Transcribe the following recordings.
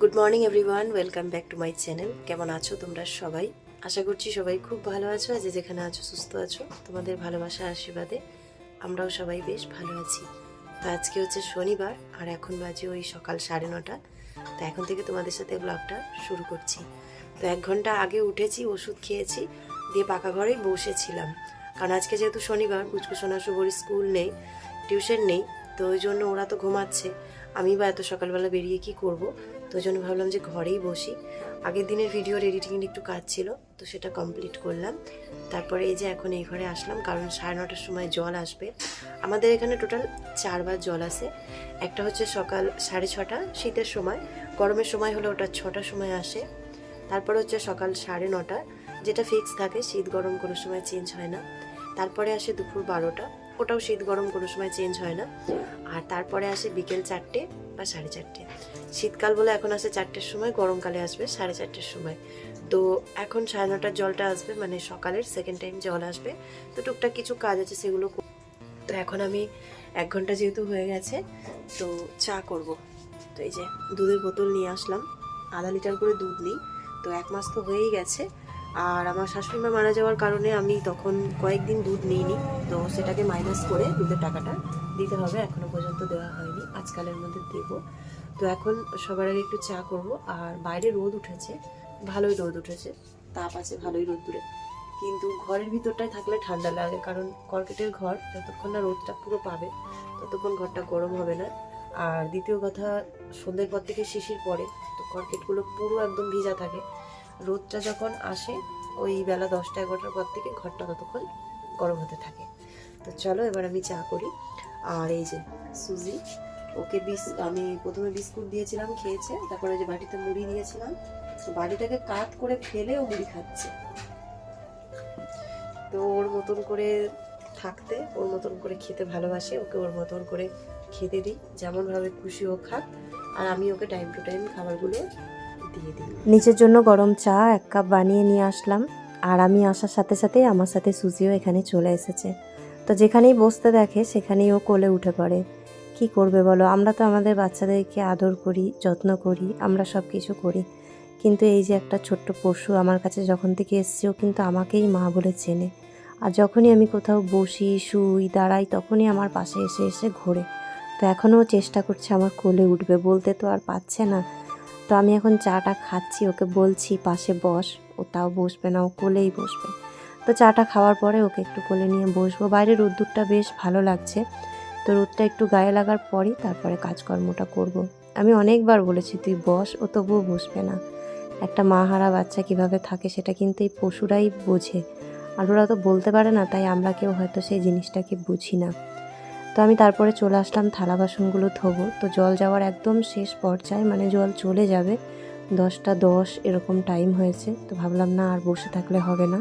Good morning everyone welcome back to my channel কেমন আছো তোমরা সবাই? আশা করছি সবাই খুব ভালো আছো। যে যেখানে আছো, সুস্থ আছো। তোমাদের ভালোবাসা, আশীর্বাদে আমরাও সবাই বেশ ভালো আছি। তো আজকে হচ্ছে শনিবার, আর এখন বাজে ওই সকাল সাড়ে নটা। তো এখন থেকে তোমাদের সাথে ব্লগটা শুরু করছি। তো এক ঘণ্টা আগে উঠেছি, ওষুধ খেয়েছি, দিয়ে পাকা ঘরেই বসেছিলাম। কারণ আজকে যেহেতু শনিবার, পুচকু, সোনা শুভর স্কুল নেই, টিউশন নেই, তো ওই জন্য ওরা তো ঘুমাচ্ছে। আমি বা এত সকালবেলা বেরিয়ে কি করব? তো জন্য ভাবলাম যে ঘরেই বসি। আগের দিনের ভিডিওর এডিটিংয়ের একটু কাজ ছিল, তো সেটা কমপ্লিট করলাম। তারপরে এই যে এখন এই ঘরে আসলাম, কারণ সাড়ে নটার সময় জল আসবে। আমাদের এখানে টোটাল চারবার জল আসে একটা হচ্ছে সকাল সাড়ে ছটা, শীতের সময়। গরমের সময় হলে ওটা ছটার সময় আসে। তারপরে হচ্ছে সকাল সাড়ে নটা, যেটা ফিক্স থাকে, শীত গরম কোনো সময় চেঞ্জ হয় না। তারপরে আসে দুপুর বারোটা। ওটাও শীত গরম কোনো সময় চেঞ্জ হয় না। আর তারপরে আসে বিকেল চারটে বা সাড়ে চারটে। শীতকাল বলে এখন আসে চারটের সময়, গরমকালে আসবে সাড়ে চারটের সময়। তো এখন সাড়ে নটার জলটা আসবে মানে সকালের সেকেন্ড টাইম জল আসবে। তো টুকটাক কিছু কাজ আছে সেগুলো তো এখন আমি এক ঘণ্টা যেহেতু হয়ে গেছে, তো চা করব। তো এই যে দুধের বোতল নিয়ে আসলাম, আধা লিটার করে দুধ নিই। তো এক মাস তো হয়েই গেছে আর আমার শাশুড়ি মা মারা যাওয়ার কারণে আমি তখন কয়েকদিন দুধ নিইনি, তো সেটাকে মাইনাস করে দুধের টাকাটা দিতে হবে, এখনও পর্যন্ত দেওয়া হয়নি, আজকালের মধ্যে দেব। তো এখন সবার আগে একটু চা করব, আর বাইরে রোদ উঠেছে, ভালোই রোদ উঠেছে, তাপ আছে ভালোই রোদ দূরে কিন্তু ঘরের ভিতরটায় থাকলে ঠান্ডা লাগে, কারণ কর্কেটের ঘর যতক্ষণ না রোদটা পুরো পাবে, ততক্ষণ ঘরটা গরম হবে না। আর দ্বিতীয় কথা, সন্ধ্যের পর থেকে শিশির পড়ে, তো কর্কেটগুলো পুরো একদম ভিজা থাকে। রোদটা যখন আসে, ওই বেলা দশটা এগারোটার পর থেকে ঘরটা ততক্ষণ গরম হতে থাকে। তো চলো এবার আমি চা করি। আর এই যে সুজি, ওকে বিস, আমি প্রথমে বিস্কুট দিয়েছিলাম, খেয়েছে, তারপরে যে বাটিতে মুড়ি দিয়েছিলাম। তো বাটিটাকে কাট করে ফেলে ও মুড়ি খাচ্ছে। তো ওর মতন করে থাকতে, ওর মতন করে খেতে ভালোবাসে, ওকে ওর মতন করে খেতে দিই। যেমনভাবে খুশি ও খাক। আর আমি ওকে টাইম টু টাইম খাবারগুলো দিয়ে দিই। নিজের জন্য গরম চা এক কাপ বানিয়ে নিয়ে আসলাম। আর আমি আসার সাথে সাথেই আমার সাথে সুজিও এখানে চলে এসেছে। তো যেখানেই বসতে দেখে সেখানেই ও কোলে উঠে পড়ে। কি করবে বলো? আমরা তো আমাদের বাচ্চাদেরকে আদর করি, যত্ন করি, আমরা সব কিছু করি। কিন্তু এই যে একটা ছোট্ট পশু আমার কাছে যখন থেকে এসছে, ও কিন্তু আমাকেই মা বলে চেনে। আর যখনই আমি কোথাও বসি, শুই, দাঁড়াই, তখনই আমার পাশে এসে এসে ঘোরে। তো এখনও চেষ্টা করছে আমার কোলে উঠবে বলতে তো আর পাচ্ছে না। তো আমি এখন চাটা খাচ্ছি, ওকে বলছি, পাশে বস। ও তাও বসবে না, ও কোলেই বসবে। তো চাটা খাওয়ার পরে ওকে একটু কোলে নিয়ে বসবো। বাইরে রোদ্দুরটা বেশ ভালো লাগছে। তো রোদটা একটু গায়ে লাগার পরই তারপরে কাজকর্মটা করব। আমি অনেকবার বলেছি, তুই বস, ও তবুও বসবে না। একটা মা হারা বাচ্চা কীভাবে থাকে সেটা কিন্তু এই পশুরাই বোঝে। আর ওরা তো বলতে পারে না, তাই আমরা কেউ হয়তো সেই জিনিসটাকে বুঝি না। তো আমি তারপরে চলে আসলাম থালা বাসনগুলো ধোবো। তো জল যাওয়ার একদম শেষ পর্যায়ে মানে জল চলে যাবে, দশটা দশ এরকম টাইম হয়েছে। তো ভাবলাম না আর বসে থাকলে হবে না।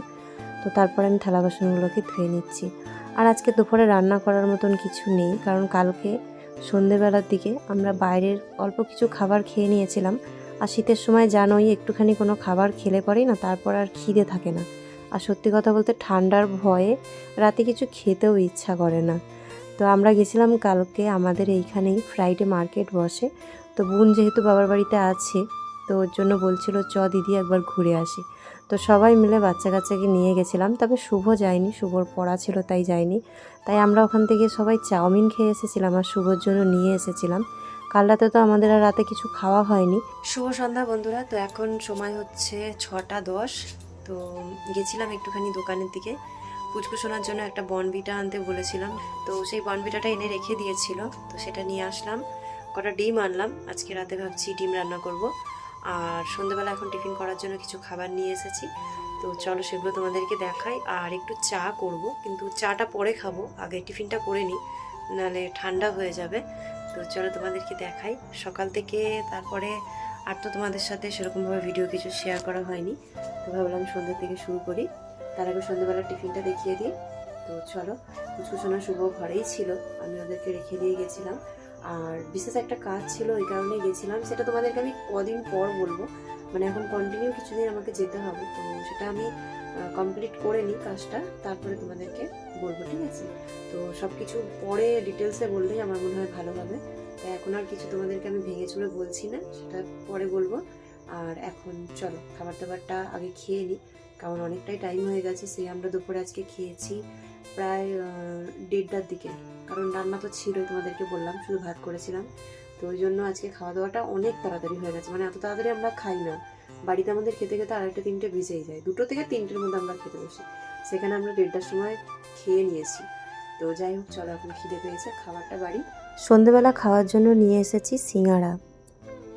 তো তারপরে আমি থালা বাসনগুলোকে ধুয়ে নিচ্ছি। আর আজকে দুপুরে রান্না করার মতন কিছু নেই, কারণ কালকে সন্ধেবেলার দিকে আমরা বাইরের অল্প কিছু খাবার খেয়ে নিয়েছিলাম। আর শীতের সময় জানোই একটুখানি কোনো খাবার খেলে পরেই না তারপর আর খিদে থাকে না। আর সত্যি কথা বলতে ঠান্ডার ভয়ে রাতে কিছু খেতেও ইচ্ছা করে না। তো আমরা গেছিলাম কালকে আমাদের এইখানেই ফ্রাইডে মার্কেট বসে। তো বোন যেহেতু বাবার বাড়িতে আছে, তো ওর জন্য বলছিল, চ দিদি একবার ঘুরে আসি। তো সবাই মিলে বাচ্চা কাচ্চাকে নিয়ে গেছিলাম, তবে শুভ যায়নি, শুভর পড়া ছিল তাই যায়নি। তাই আমরা ওখান থেকে সবাই চাউমিন খেয়ে এসেছিলাম আর শুভর জন্য নিয়ে এসেছিলাম। কাল রাতে তো আমাদের আর রাতে কিছু খাওয়া হয়নি। শুভ সন্ধ্যা বন্ধুরা, তো এখন সময় হচ্ছে ছটা দশ। তো গেছিলাম একটুখানি দোকানের দিকে। পুচকু শোনার জন্য একটা বনবিটা আনতে বলেছিলাম। তো সেই বনবিটাটা এনে রেখে দিয়েছিল। তো সেটা নিয়ে আসলাম। কটা ডিম আনলাম। আজকে রাতে ভাবছি ডিম রান্না করব। আর সন্ধ্যেবেলা এখন টিফিন করার জন্য কিছু খাবার নিয়ে এসেছি। তো চলো সেগুলো তোমাদেরকে দেখাই। আর একটু চা করব। কিন্তু চাটা পরে খাব। আগে টিফিনটা করে নিই। নাহলে ঠান্ডা হয়ে যাবে। তো চলো তোমাদেরকে দেখাই। সকাল থেকে তারপরে আর তো তোমাদের সাথে সেরকমভাবে ভিডিও কিছু শেয়ার করা হয়নি। তো ভাবলাম সন্ধ্যে থেকে শুরু করি। তার আগে সন্ধ্যেবেলা টিফিনটা দেখিয়ে দিই। তো চলো কুচকুচনা শুভ ঘরেই ছিল, আমি ওদেরকে রেখে দিয়ে গেছিলাম। আর বিশেষ একটা কাজ ছিল ওই কারণে গেছিলাম, সেটা তোমাদেরকে আমি কদিন পর বলব। মানে এখন কন্টিনিউ কিছুদিন আমাকে যেতে হবে, তো সেটা আমি কমপ্লিট করে নিই কাজটা, তারপরে তোমাদেরকে বলব, ঠিক আছে? তো সব কিছু পরে ডিটেলসে বললেই আমার মনে হয় ভালো হবে। তাই এখন আর কিছু তোমাদেরকে আমি ভেঙে চুড়ে বলছি না, সেটা পরে বলব। আর এখন চলো, খাবার দাবারটা আগে খেয়ে নিই। কারণ অনেকটাই টাইম হয়ে গেছে, সেই আমরা দুপুরে আজকে খেয়েছি প্রায় দেড়টার দিকে। কারণ রান্না তো ছিলই তোমাদেরকে বললাম, শুধু ভাত করেছিলাম। তো ওই জন্য আজকে খাওয়া দাওয়াটা অনেক তাড়াতাড়ি হয়ে গেছে। মানে এত তাড়াতাড়ি আমরা খাই না। বাড়িতে আমাদের খেতে খেতে আড়াইটা, তিনটে বেজেই যায়। দুটো থেকে তিনটের মধ্যে আমরা খেতে বসি। সেখানে আমরা দেড়টার সময় খেয়ে নিয়েছি। তো যাই হোক, চলো এখন খিদে পেয়েছে, খাবারটা বাড়ি। সন্ধেবেলা খাওয়ার জন্য নিয়ে এসেছি সিঙ্গারা।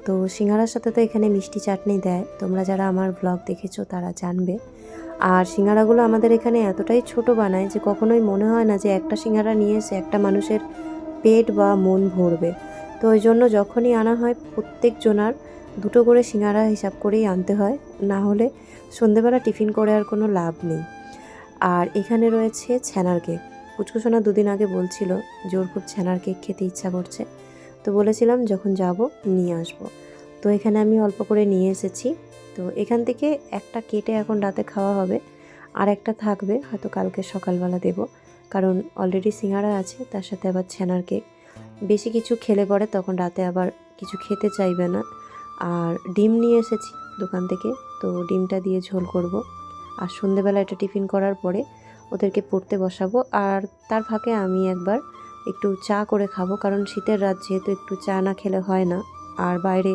তো সিঙ্গারার সাথে তো এখানে মিষ্টি চাটনি দেয়। তোমরা যারা আমার ব্লগ দেখেছ তারা জানবে। আর সিঙ্গারাগুলো আমাদের এখানে এতটাই ছোট বানায় যে কখনোই মনে হয় না যে একটা সিঙ্গারা নিয়ে এসে একটা মানুষের পেট বা মন ভরবে। তো ওই জন্য যখনই আনা হয় প্রত্যেক জনার দুটো করে সিঙ্গারা হিসাব করেই আনতে হয়। না হলে সন্ধেবেলা টিফিন করে আর কোনো লাভ নেই। আর এখানে রয়েছে ছানার কেক। পুচকুসোনা দুদিন আগে বলছিল ওর খুব ছানার কেক খেতে ইচ্ছা করছে। তো বলেছিলাম যখন যাব নিয়ে আসব। তো এখানে আমি অল্প করে নিয়ে এসেছি। তো এখান থেকে একটা কেটে এখন রাতে খাওয়া হবে। আর একটা থাকবে, হয়তো কালকে সকালবেলা দেব। কারণ অলরেডি সিঙ্গারা আছে, তার সাথে আবার ছানার কেক বেশি কিছু খেলে পরে তখন রাতে আবার কিছু খেতে চাইবে না। আর ডিম নিয়ে এসেছি দোকান থেকে, তো ডিমটা দিয়ে ঝোল করব। আর সন্ধেবেলা এটা টিফিন করার পরে ওদেরকে পড়তে বসাবো। আর তার ফাঁকে আমি একবার একটু চা করে খাব, কারণ শীতের রাত যেহেতু একটু চা না খেলে হয় না। আর বাইরে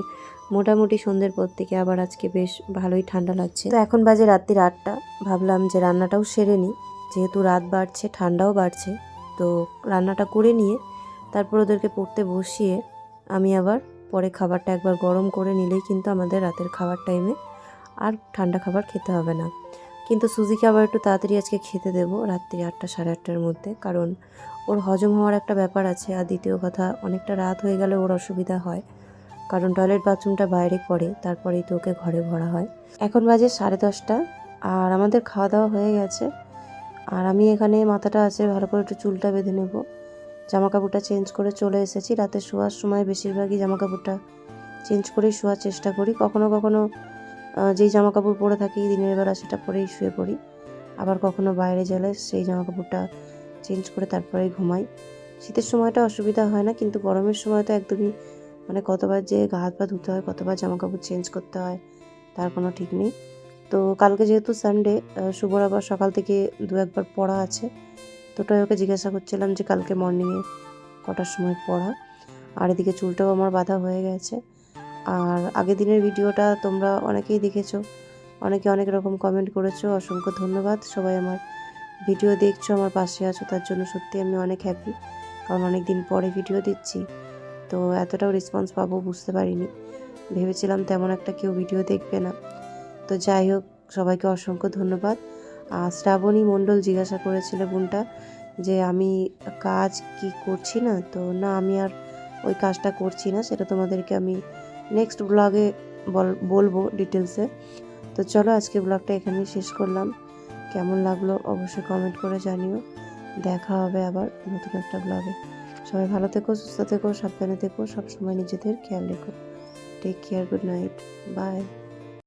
মোটামুটি সন্ধ্যের পর থেকে আবার আজকে বেশ ভালোই ঠান্ডা লাগছে। তো এখন বাজে রাত্রির আটটা, ভাবলাম যে রান্নাটাও সেরে নিই। যেহেতু রাত বাড়ছে, ঠান্ডাও বাড়ছে, তো রান্নাটা করে নিয়ে তারপর ওদেরকে পড়তে বসিয়ে আমি আবার পরে খাবারটা একবার গরম করে নিলেই কিন্তু আমাদের রাতের খাবার টাইমে আর ঠান্ডা খাবার খেতে হবে না। কিন্তু সুজিকে আবার একটু তাড়াতাড়ি আজকে খেতে দেবো রাত্রি আটটা সাড়ে আটটার মধ্যে, কারণ ওর হজম হওয়ার একটা ব্যাপার আছে আর দ্বিতীয় কথা, অনেকটা রাত হয়ে গেলে ওর অসুবিধা হয়। কারণ টয়লেট বাথরুমটা বাইরে করে তারপরেই তো ওকে ঘরে ভরা হয়। এখন বাজে সাড়ে দশটা আর আমাদের খাওয়া দাওয়া হয়ে গেছে। আর আমি এখানে মাথাটা আছে ভালো করে একটু চুলটা বেঁধে নেব। জামা কাপড়টা চেঞ্জ করে চলে এসেছি। রাতে শোয়ার সময় বেশিরভাগই জামা কাপড়টা চেঞ্জ করেই শোয়ার চেষ্টা করি। কখনো কখনো যেই জামা কাপড় পরে থাকি, দিনের বেলা সেটা পরেই শুয়ে পড়ি। আবার কখনো বাইরে গেলে সেই জামা কাপড়টা চেঞ্জ করে তারপরে ঘুমাই। শীতের সময়টা অসুবিধা হয় না, কিন্তু গরমের সময় তো একদমই মানে কতবার যে গা হাত পা ধুতে হয়, কতবার জামা কাপড় চেঞ্জ করতে হয়, তার কোনো ঠিক নেই। তো কালকে যেহেতু সানডে শুভর আবার সকাল থেকে দু একবার পড়া আছে। তো ওটাই ওকে জিজ্ঞাসা করছিলাম যে কালকে মর্নিংয়ে কটার সময় পড়া। আর এদিকে চুলটাও আমার বাঁধা হয়ে গেছে। আর আগের দিনের ভিডিওটা তোমরা অনেকেই দেখেছ, অনেকে অনেক রকম কমেন্ট করেছ, অসংখ্য ধন্যবাদ। সবাই আমার ভিডিও দেখছ, আমার পাশে আছো, তার জন্য সত্যি আমি অনেক হ্যাপি কারণ অনেক দিন পরে ভিডিও দিচ্ছি, তো এতটাও রেসপন্স পাবো বুঝতে পারিনি। ভেবেছিলাম তেমন একটা কেউ ভিডিও দেখবে না। তো যাই হোক, সবাইকে অসংখ্য ধন্যবাদ। আর শ্রাবণী মণ্ডল জিজ্ঞাসা করেছিল বোনটা যে আমি কাজ কি করছি না? তো না, আমি আর ওই কাজটা করছি না, সেটা তোমাদেরকে আমি নেক্সট ব্লগে বলব ডিটেলসে তো চলো, আজকে ব্লগটা এখানেই শেষ করলাম। কেমন লাগল অবশ্যই কমেন্ট করে জানিও। দেখা হবে আবার নতুন একটা ব্লগে সবাই ভালো থেকো, সুস্থ থেকো, সাবধানে থেকো, সবসময় নিজেদের খেয়াল রেখো। Take care good night bye